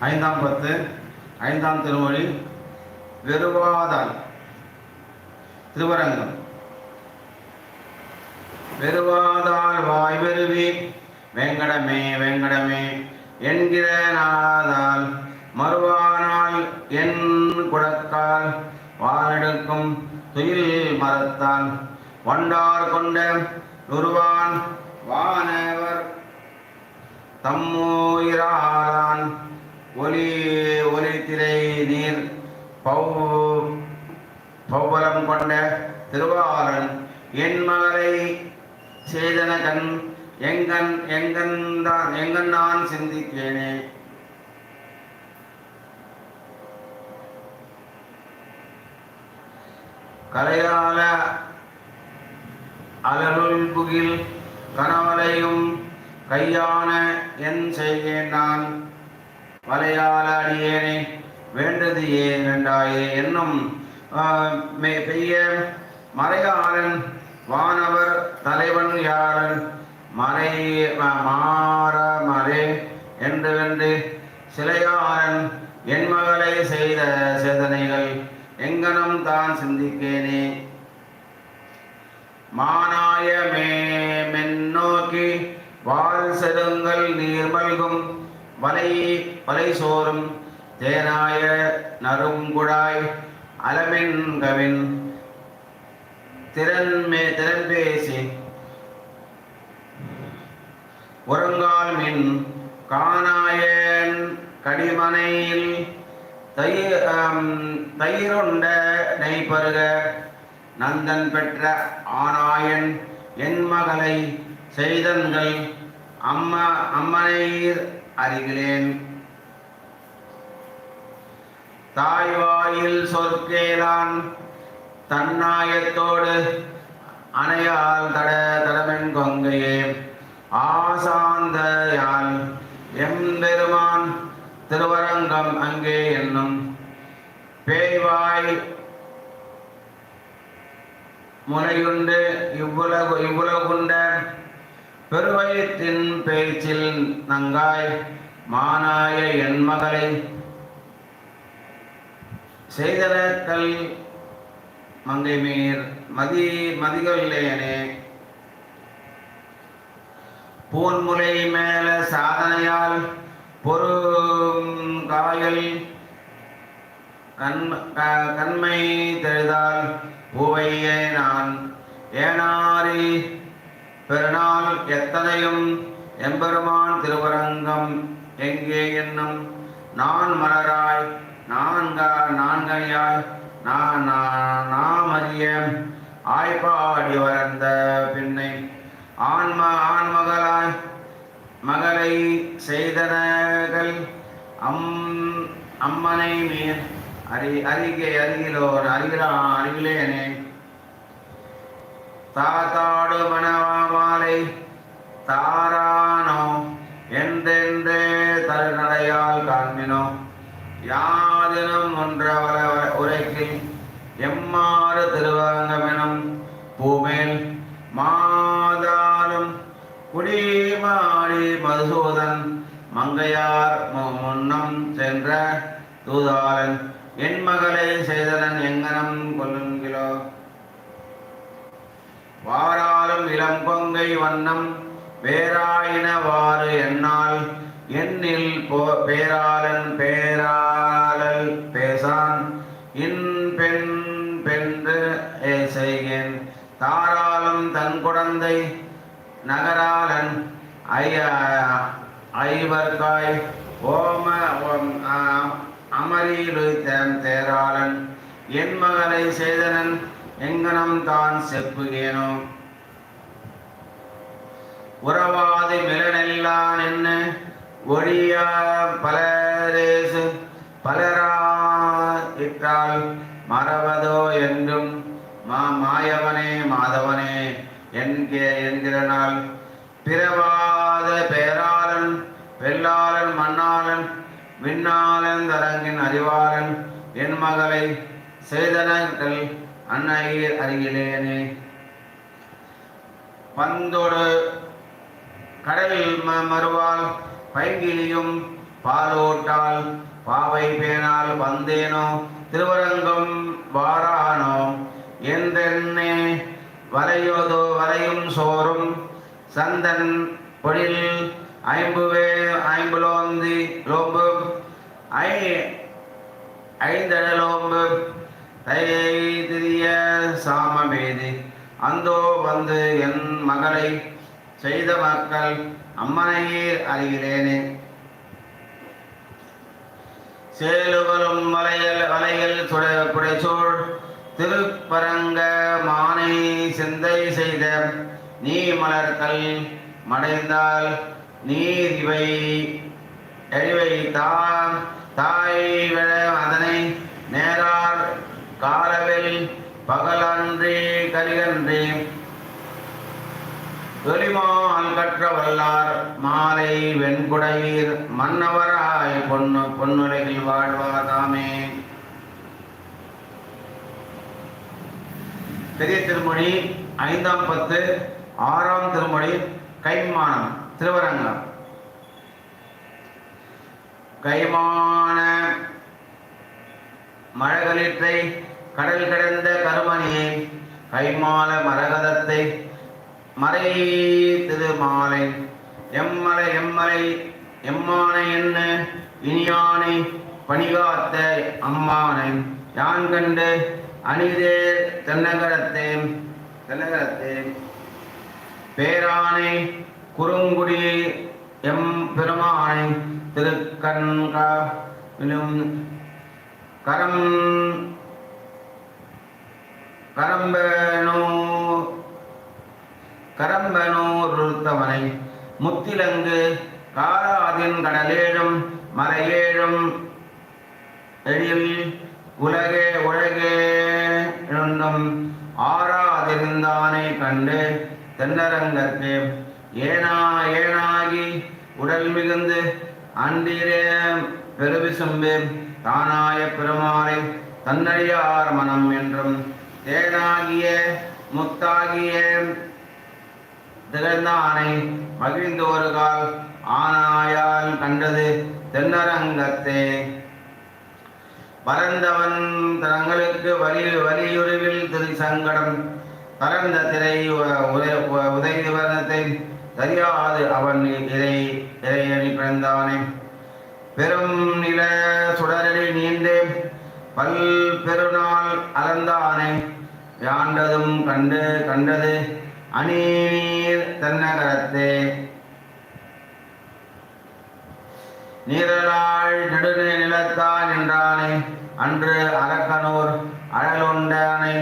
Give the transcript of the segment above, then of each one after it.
ஐந்தாம் பத்து ஐந்தாம் திருமொழி வெறுவாதாய் திருவரங்கம். வெறுவாதால் வாய் வெறுவி வெங்கடமே வெங்கடமே என்கிற நாதால் மறுவானால் என் குடக்கால் வானெடுக்கும் துயில் மரத்தால் வண்டார் கொண்ட நுருவான் வானவர் தம்மூயிராளான் ஒலி ஒலி திரை நீர் பௌ பௌவலம் கொண்ட திருவாரன் என் மகளை சேதன கண் எங்கன் எங்கன் தான் எங்கன் நான் சிந்திக்கேனே கலையால அலருள் புகில் கனவலையும் கையான என் செய்கேன் நான். வலையால அடியேனே வேண்டது ஏன் வேண்டாயே என்னும் பெய்ய மறையாளன் வானவர் தலைவன் யாரன்? மறை மாற மறை என்று வென்று சிலையாரன் என் மகளை செய்த சேதனைகள் எங்கனம் தான் சிந்திக்கேனே? மானாய மே மென்னோக்கி வால் செருங்கள் நீர்மல்கும் வலை வலை சோறும் தேனாய நறுங்குழாய் அலமென்கவின் திறன்மே திறன் பேசி. ஒருங்கால் மின் காணாயன் கடிமனையில் தயிர் ஆம், தயிருண்ட நெய்பருக நந்தன் பெற்ற ஆனாயன் என் மகளை செய்தன்கள் அம்மா அம்மனையர் அறிகிறேன். தாய்வாயில் சொற்கேலான் தன்னாயத்தோடு அணையால் தட தடமென் கொங்கையே. ஆசாந்தயால் எம்பெருமான் திருவரங்கம் அங்கே என்னும் பேய்வாய் முனையுண்டு இவ்வுலகு இவ்வுலகுண்ட பெருவயிற்றின் பேச்சில் நங்காய் மானாய என் மகளை. செய்தனக்கல் மங்கை மீர் மதி மதிகவில்லையனே பூன்முலை மேல சாதனையால் பொரு காயல் கண் க- கண்மை தெழுதால் பூவையே நான். ஏனாரி பெருநாள் எத்தனையும் எம்பெருமான் திருவரங்கம் எங்கே என்னும் நான் மலராய் நான்கா நான்கனியாய் நான் நான் நாம் அறிய ஆய்ப்பாடி வளர்ந்த பின்னை ஆன்ம ஆண்மகளாய் மகளை செய்தனகள் அம் அம்மனை மீன் அரி அருகே அருகிலோர் அருகிலா அருகிலேனே தாத்தாடு மணவாமாலை தாரானோ எந்தெந்தே தருநடையால் காண்பினோ. யாதினும் ஒன்றவர உரைக்கு எம்மாறு திருவரங்கமெனும் பூமேல் மாதாலும் குடிமாடி மதுசூதன் மங்கையார் முன்னம் சென்ற தூதாளன் என் மகளை செய்தனன் எங்கனம் கொல்லுங்கிலோ. வாராலும் இளங்கொங்கை வண்ணம் வேறாயினவாறு என்னால் எண்ணில் போ பேராளன் பேராளல் பேசான். இன் பெண் பென்று செய்கேன். தாராளும் தன் குழந்தை நகராளன் ஐயா ஐவர்காய் ஓம ஓம், ஆ, தேராளன். என் மகனை செய்தனன் எங்கனம் தான் செப்புகேனோ? உறவாது மிலனெல்லான் என்ன? ஒழியா பலரேசு பலரா இட்டால் மறவதோ என்றும் மா மாயவனே மாதவனே என்கே என்கிற நாள். பிறவாத பேராளன் வெள்ளாளன் மண்ணாளன் விண்ணாளன் தரங்கின் அறிவாளன் என் மகளை செய்தனங்கள் அன்னையர் அருகிலேனே பந்தோடு கடலில் ம- மறுவால் பைங்கிலியும் பாலோட்டால் பாவை பேனால் வந்தேனோ? திருவரங்கம் வாரானோ? என்றென்னே வலையோதோ வலையும் சோறும். சந்தன் பொழில் ஐம்புவே ஐம்புலோந்தி லோம்பு. ஐ ஐந்தடலோம்பு தைதிரிய சாமவேதி அந்தோ வந்து என் மகளை செய்த மக்கள் அம்மனையே அறிகிறேனே. சேலுகளும் வலையல் வலையில் சுட புடைசூழ் திருப்பரங்க மானை சிந்தை செய்த நீ மலர்கள் மடைந்தால் நீர் இவை எழிவை தான் தாய் விழ அதனை நேரார் காலவில் பகலன்றி கலிகன்றி. தொலிமால் கற்ற வல்லார் மாலை வெண்குடையீர் மன்னவராய் பொன்னு பொன்னுலகில் வாழ்வாதாமே. பெரிய திருமொழி ஐந்தாம் பத்து ஆறாம் திருமொழி கைமானம் திருவரங்கம். கைமான மழகளிற்றை கடல் கடந்த கருமணியை கைமால மரகதத்தை மறை திருமாலை. எம்மலை எம்மலை எம்மானை என்ன இனியானை பணிகாத்த அம்மானை. யான் கண்டு அணிதே தென்னகரத்தே தென்னகரத்தே. பேரானை குறுங்குடி எம் பெருமானை திருக்கண்கா கரம் கரம்பனோ கரம்பனோருத்தவனை முத்திலங்கு காராதின் கடலேழும் மலையேழும் எழில் உலகே உலகே எழுந்தும் ஆறாதிருந்தானை கண்டு தென்னரங்கற்கு ஏனா ஏனாகி உடல் மிகுந்து அன்றிரே பெருவிசும்பு. தானாய பெருமாளை தன்னடியார் மனம் என்றும் தேனாகிய முத்தாகிய திகழ்ந்தானை மகிழ்ந்தோருகால் ஆனாயால் கண்டது தென்னரங்கத்தே. பரந்தவன் தங்களுக்கு வலி வலியுருவில் திரு சங்கடம் பரந்த திரை உதயவனத்தை தெரியாது அவன் இறை இறையணி பிறந்தானே. பெரும் நில சுடரடி நீண்டே பல் பெருநாள் அலந்தானே யாண்டதும் கண்டு கண்டது அநீர் தென்னகரத்தே. நீரலாள் நெடுநே நிலத்தான் என்றானே அன்று அரக்கனூர் அழலுண்டானை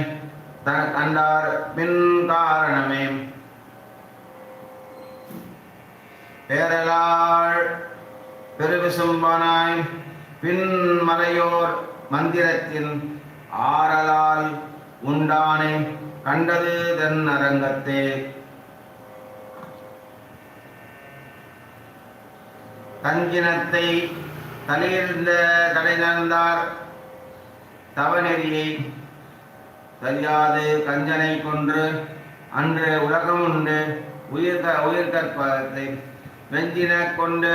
த கண்டார் பின் காரணமே. பேரலாள் பெருவிசும்பனாய் பின் மலையோர் மந்திரத்தின் ஆறலால் உண்டானை கண்டது தன் அரங்கத்தே. தஞ்சினத்தை தலையிருந்த கடை நடந்தார் தவநெறியை. தெரியாது கஞ்சனை கொன்று அன்று உலகம் உண்டு உயிர் உயிர் கற்பதை வெஞ்சின கொண்டு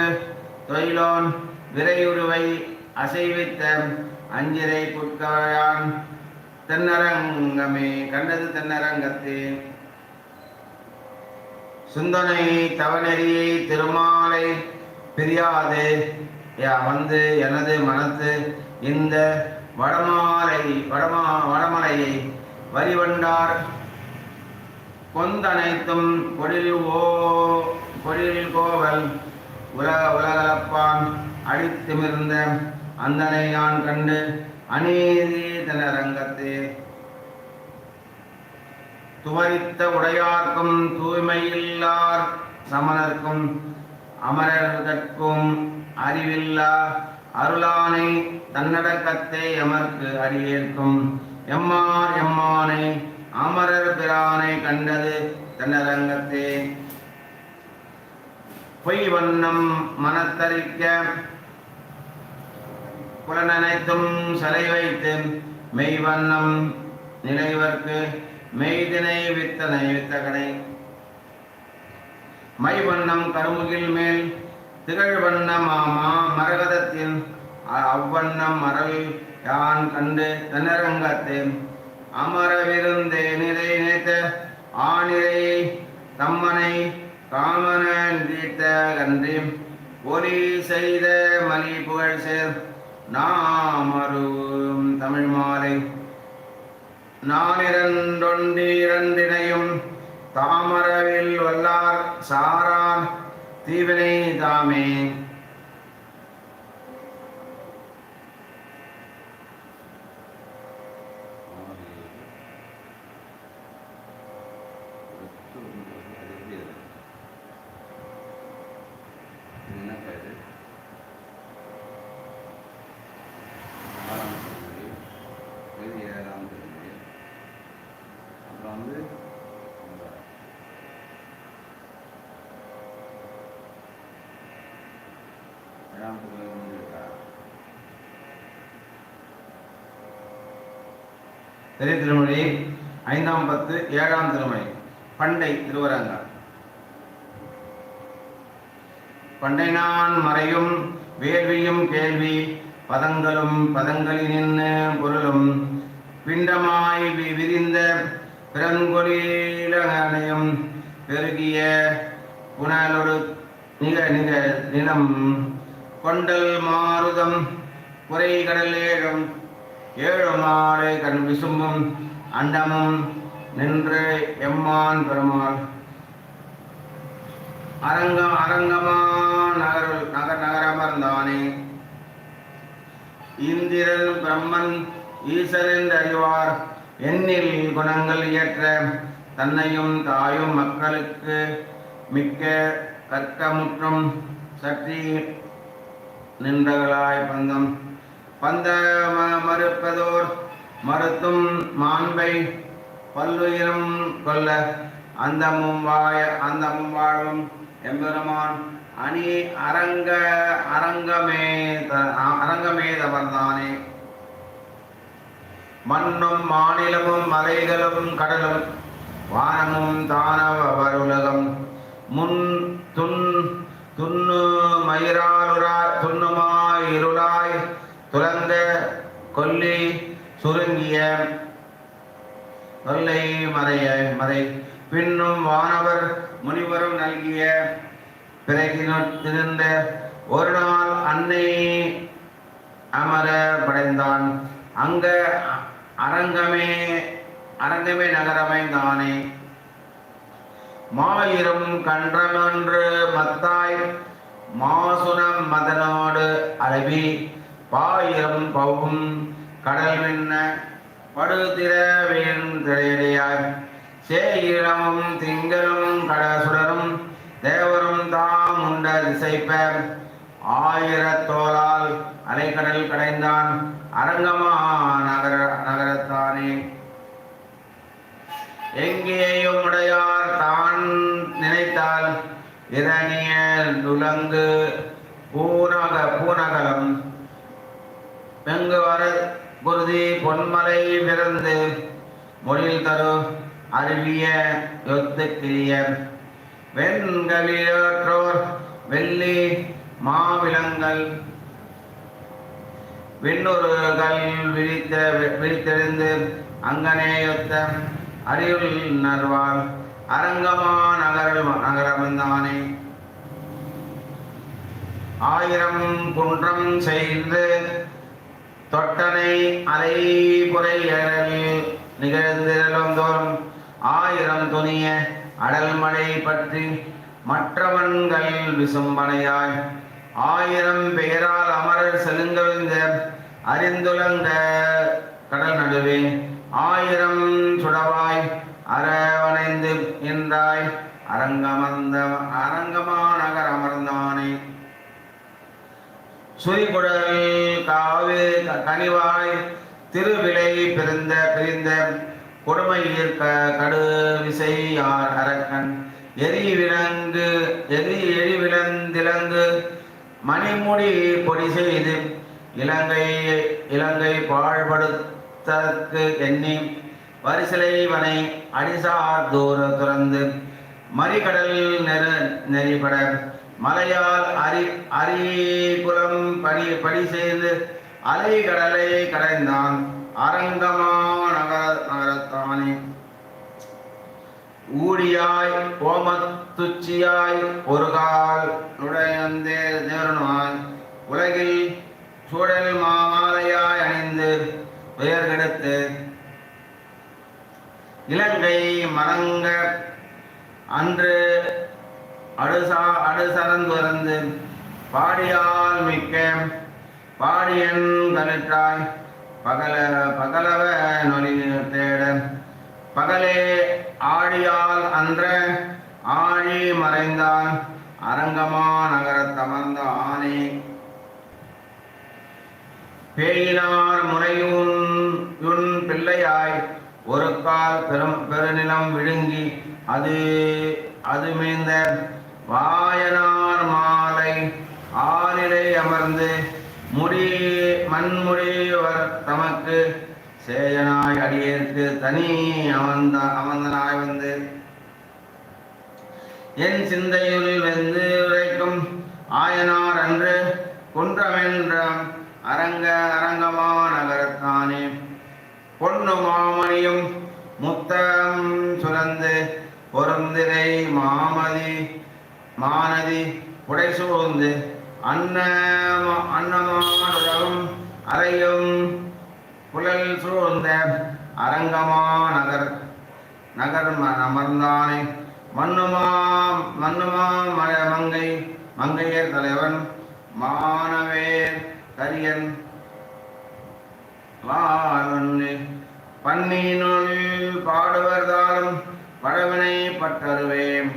தொயிலோன் விரையுருவை அசைவித்த அஞ்சிரை புட்கயான் தென்னரங்கமே கண்டது தென்னரங்கத்தே. சுந்தனை தவநெறியை திருமாலை பிரியாது வந்து எனது மனத்து இந்த வடமாலை வடமா வடமலையை வரிவண்டார். கொந்தனைத்தும் பொழில் ஓ பொழில் கோவல் உலக உலகளப்பான் அடித்துமிருந்த அந்தனை நான் கண்டு அநீதி தனரங்கத்தே. துவரித்த உடையார்க்கும் தூய்மையில்லார் சமணர்க்கும் அமரர்கட்கும் அறிவில்லா அருளானை தன்னடக்கத்தை எமர்க்கு அறியேற்கும் எம்மார் எம்மானை அமரர் பிரானை கண்டது தன்னரங்கத்தே பொய் வண்ணம் மனத்தரிக்க புலனனைத்தும் சலை வைத்து மெய்வண்ணம் நினைவர்க்கு மெய்தினை வித்தனை வித்தகனை மைவண்ணம் கருமுகில் மேல் திகழ்வண்ணம் மாமா மரகதத்தின் அவ்வண்ணம் மரல் யான் கண்டு தனரங்கத்தே அமரவிருந்தே நிலை நினைத்த ஆனிரை தம்மனை காமனன் தீர்த்த கன்றி. ஒலி செய்த மலி புகழ் சேர் நாமருவும் தமிழ் மாலை. நானிரண்டொன்றிரண்டினையும் தாமரவில் வல்லார் சாரான் தீவினை தாமே. அப்புறம் வந்து அந்த ஏழாம் வந்து இருக்கா பெரிய திருமொழி ஐந்தாம் பத்து ஏழாம் திருமொழி பண்டை திருவரங்கம். பண்டை நான் மறையும் வேள்வியும் கேள்வி பதங்களும் பதங்களினின் பொருளும். பிண்டமாய் வி- விரிந்த பிறங்கொழிலனையும் பெருகிய புனலொடு நிக நிக நிலம் கொண்டல் மாருதம் குறை கடல் ஏழும் ஏழு மாலை கண் விசும்பும் அண்டமும் நின்று எம்மான் பெருமாள். அரங்கம் அரங்கமா நகர் நகர் நகரமர்ந்தானே. இந்திரன் பிரம்மன் ஈசரின் அறிவார் எண்ணில் குணங்கள் இயற்ற தன்னையும் தாயும் மக்களுக்கு மிக்க கற்கமுற்றும் சக்தி நின்றவர்களாய் பந்தம். பந்த ம- மறுப்பதோர் மறுத்தும் மாண்பை பல்லுயிரும் கொல்ல அந்த வாய அந்த வாழும் எம்பெருமான் அணி அரங்க அரங்கமே த- அரங்கமே தவர்தானே மண்ணும் மாநிலமும் மலைகளும் கடலும் வானமும் தானவ வருலகம் முன் துன் துண்ணு மயிராலுரா துண்ணுமாய் இருளாய் துறந்த கொல்லி சுருங்கிய தொல்லை மறைய மறை. பின்னும் வானவர் முனிவரும் நல்கிய பிறகினிருந்த ஒரு நாள் அன்னை அமர படைந்தான். அங்க அரங்கமே அரங்கமே நகரமைந்தானே மாயிரம் கன்றமன்று மத்தாய் மாசுனம் மதனோடு அளவி பாயிரம் பவும் கடல் விண்ண படுதிர வீழ்ந்திரையாய் சேயிரமும் திங்களும் கடசுடரும் தேவரும் தாம் உண்ட திசைப்ப ஆயிரத்தோரால் அலைக்கடல் கடைந்தான். அரங்கமா நகர நகரத்தானே. எங்கேயும் உடையார் தான் நினைத்தால் இரணிய நுலங்கு பூனக பூநகலம் வெங்கு வர குருதி பொன்மலை பிறந்து மொழில் தரு அருவிய யொத்து கிரிய வெண்களியோற்றோர் வெள்ளி மாவிலங்கள் விண்ணுருகள் விரித்த விரித்தெழுந்து அங்கனேயொத்த அரியுள் நர்வாள் அரங்கமா நகரில் நகரமந்தானே ஆயிரம் குன்றம் செய்து தொட்டனை அலைபுரை புரையலில் நிகழ்ந்திரலோந்தோறும் ஆயிரம் துணிய அடல்மழை பற்றி மற்றவன்கள் விசும்பனையாய் ஆயிரம் பெயரால் அமரர் செலுங்கவிந்த அறிந்துலங்க கடல் நடுவே ஆயிரம் சுடவாய் அரவணைந்து என்றாய் அரங்கமர்ந்த அரங்கமா நகர் அமர்ந்தானே. சுரிகுடல் காவி க- கனிவாய் திருவிலை பிறந்த பிரிந்த கொடுமை க கடு விசை யார் அரக்கன்? எரி விலங்கு எரி எரி விலங்கு மணிமுடி பொடி செய்து இலங்கை இலங்கை பாழ்படுத்தற்கு எண்ணி வரிசிலைவனை அடிசார் தூர துறந்து மறிகடல் நெரு நெறிபட மலையால் அரி அரிகுலம் படி படி செய்து அலை கடலை கடைந்தான் அரங்கமா நகர நகரத்தானே. ஊடியாய் ஓமத்துச்சியாய் ஒரு கால் நுழையந்தே தேவனுமாய் உலகில் சூழல் மாமாலையாய் அணிந்து உயர் கெடுத்து இலங்கை மறங்க அன்று அடுசா அடுசரந்துறந்து பாடியால் மிக்க பாடியன் கலிட்டாய் பகல பகலவ நொலி தேட பகலே ஆழியால் அன்ற ஆழி மறைந்தான் அரங்கமா நகரத்தமர்ந்த ஆனே பேயினார் முறையுன் யுன் பிள்ளையாய் ஒரு கால் பெரும் பெருநிலம் விழுங்கி அது அது மீந்த வாயனார் மாலை ஆளிலை அமர்ந்து முடி மண்முடிவர் தமக்கு சேயனாய் அடியேற்கு தனி அமர்ந்த அமர்ந்தனாய் வந்து. என் சிந்தையுள் வெந்து உரைக்கும் ஆயனார் அன்று குன்றமென்ற அரங்க அரங்கமா நகரத்தானே பொன்னு மாமணியும் முத்தம் சுரந்து பொருந்திரை மாமதி மானதி உடை சூழ்ந்து அன்ன அன்னமானுலகும் அறையும் புலல் சூழ்ந்த அரங்கமா நகர் நகர் அமர்ந்தானே. மண்ணுமா மண்ணுமா மலைய மங்கை மங்கையர் தலைவன் மானவேர் கரியன். வாழொன்று பாடுவர்தாலும் பழவினை பட்டருவேன்